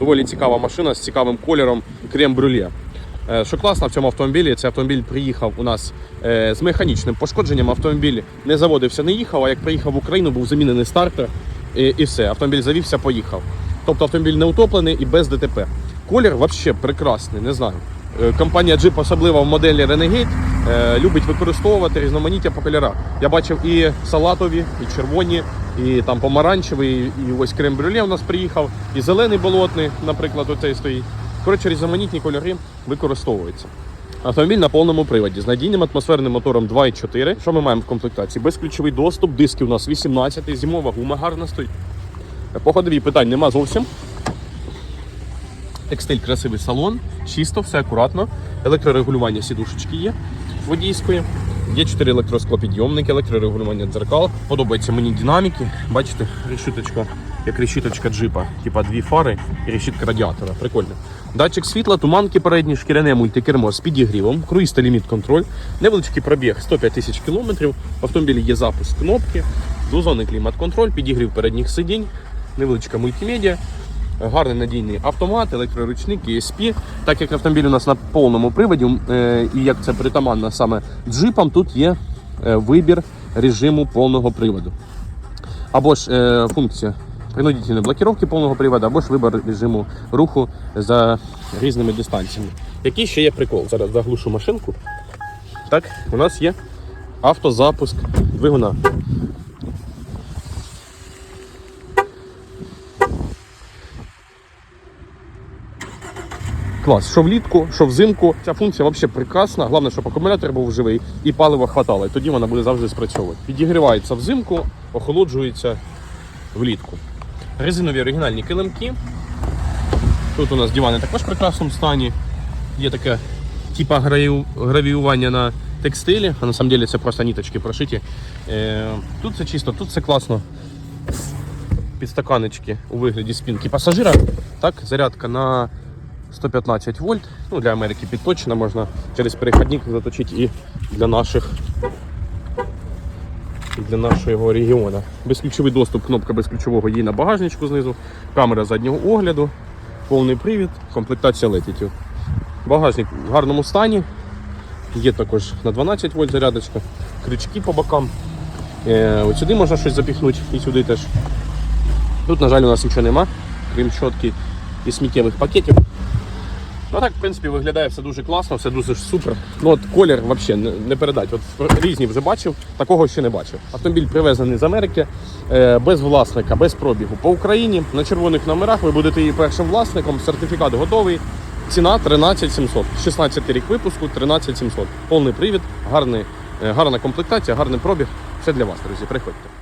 Доволі цікава машина з цікавим кольором крем-брюле. Е, Що класно в цьому автомобілі, цей автомобіль приїхав у нас е, з механічним пошкодженням. Автомобіль не заводився, не їхав, а як приїхав в Україну, був замінений стартер і, і все. Автомобіль завівся, поїхав. Тобто автомобіль не утоплений і без ДТП. Колір взагалі прекрасний, не знаю. Е, Компанія Jeep, особливо в моделі Renegade, любить використовувати різноманіття по кольорах. Я бачив і салатові, і червоні, і там помаранчевий, і ось крем-брюле у нас приїхав, і зелений болотний, наприклад, оцей стоїть. Коротше, різноманітні кольори використовуються. Автомобіль на повному приводі з надійним атмосферним мотором 2.4. Що ми маємо в комплектації? Безключовий доступ, диски у нас 18, зимова гума гарна стоїть. По ходовій питань нема зовсім. Текстиль красивий салон, чисто, все акуратно. Електрорегулювання сідушечки є водійської. Є 4 електросклопідйомники, електрорегулювання дзеркал. Подобаються мені динаміки. Бачите, решіточка, як решіточка джипа, типа дві фари і решітка радіатора. Прикольно. Датчик світла, туманки передні, шкіряне мультикермо з підігрівом, круїз та ліміт контроль, невеличкий пробіг 105 тисяч кілометрів. В автомобілі є запуск кнопки, двозонний клімат-контроль, підігрів передніх сидінь, невеличка мультимедіа. Гарний надійний автомат, електроручник, ESP. Так як автомобіль у нас на повному приводі, е, і як це притаманно саме джипам, тут є е, вибір режиму повного приводу. Або ж е, функція принудительної блокировки повного приводу, або ж вибір режиму руху за різними дистанціями. Який ще є прикол? Зараз заглушу машинку. Так, у нас є автозапуск двигуна. Клас, що влітку, що взимку. Ця функція взагалі прекрасна. Головне, щоб акумулятор був живий і палива хватало. І тоді вона буде завжди спрацьовувати. Підігрівається взимку, охолоджується влітку. Резинові оригінальні килимки. Тут у нас дивани також в прекрасному стані. Є таке типа гравіювання на текстилі, а на самом деле це просто ніточки прошиті. Е, тут це чисто, тут це класно. Підстаканечки у вигляді спинки пасажира. Так, зарядка на 115 вольт. Ну, для Америки підточена, можна через перехідник заточити і для наших для нашого регіону. Безключовий доступ, кнопка безключового є на багажничку знизу, камера заднього огляду, повний привід, комплектація летітів. Багажник в гарному стані. Є також на 12 вольт зарядочка, крючки по бокам. Е, от сюди можна щось запіхнути і сюди теж. Тут, на жаль, у нас нічого нема, крім щотки і сміттєвих пакетів. Ну так, в принципі, виглядає все дуже класно, все дуже супер. Ну от колір взагалі не, передать. От різні вже бачив, такого ще не бачив. Автомобіль привезений з Америки е, без власника, без пробігу. По Україні на червоних номерах ви будете її першим власником. Сертифікат готовий. Ціна 13 700. 16 рік випуску, 13 700. Повний привід, гарний, е, гарна комплектація, гарний пробіг. Все для вас, друзі. Приходьте.